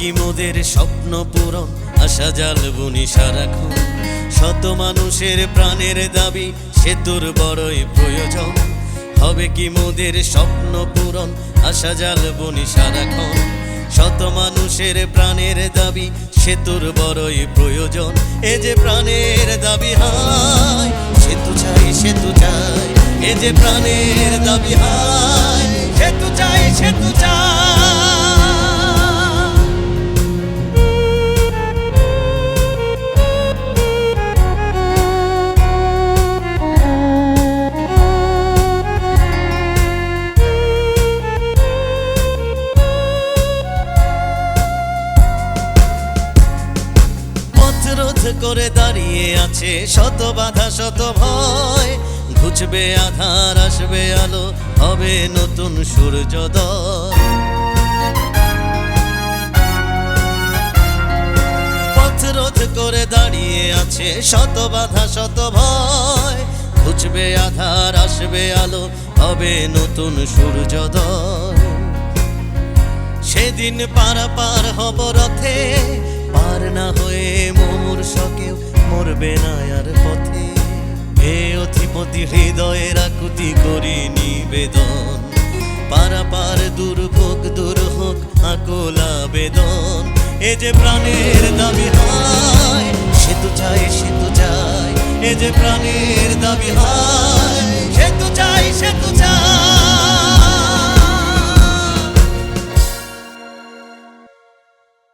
কি মোদের স্বপ্ন পূরণ? আশা জাল বুনি সারাক্ষণ। শত মানুষের প্রাণের দাবি, সেতুর বড়ই প্রয়োজন। হবে কি মোদের স্বপ্ন পূরণ? আশা জাল বুনি সারাক্ষণ। শত মানুষের প্রাণের দাবি, সেতুর বড়ই প্রয়োজন। এ যে প্রাণের দাবি হায়, সেতু চাই সেতু চাই। এ যে প্রাণের দাবি হায়, সেতু চাই সেতু চাই। রোধ করে দাঁড়িয়ে আছে। শত বাধা, শত ভয়। ঘুচবে আধার, আসবে আলো, হবে নতুন সূর্যোদয়। পথ রোধ করে দাঁড়িয়ে আছে। শত বাধা, শত ভয়। ঘুচবে আধার, আসবে আলো, হবে নতুন সূর্যোদয়। সেদিন পারা পার হব রথে পার না হয়ে মোর শকেও মরবে না আর পথে। হে অধিপতি, হৃদয়ের আকুতি করি নিবেদন। পারা পার দুর্ভোগ দূর হোক আকুলা বেদন এ যে প্রাণের দাবি হয় সেতু চাই সেতু চাই এ যে প্রাণের দাবি হয়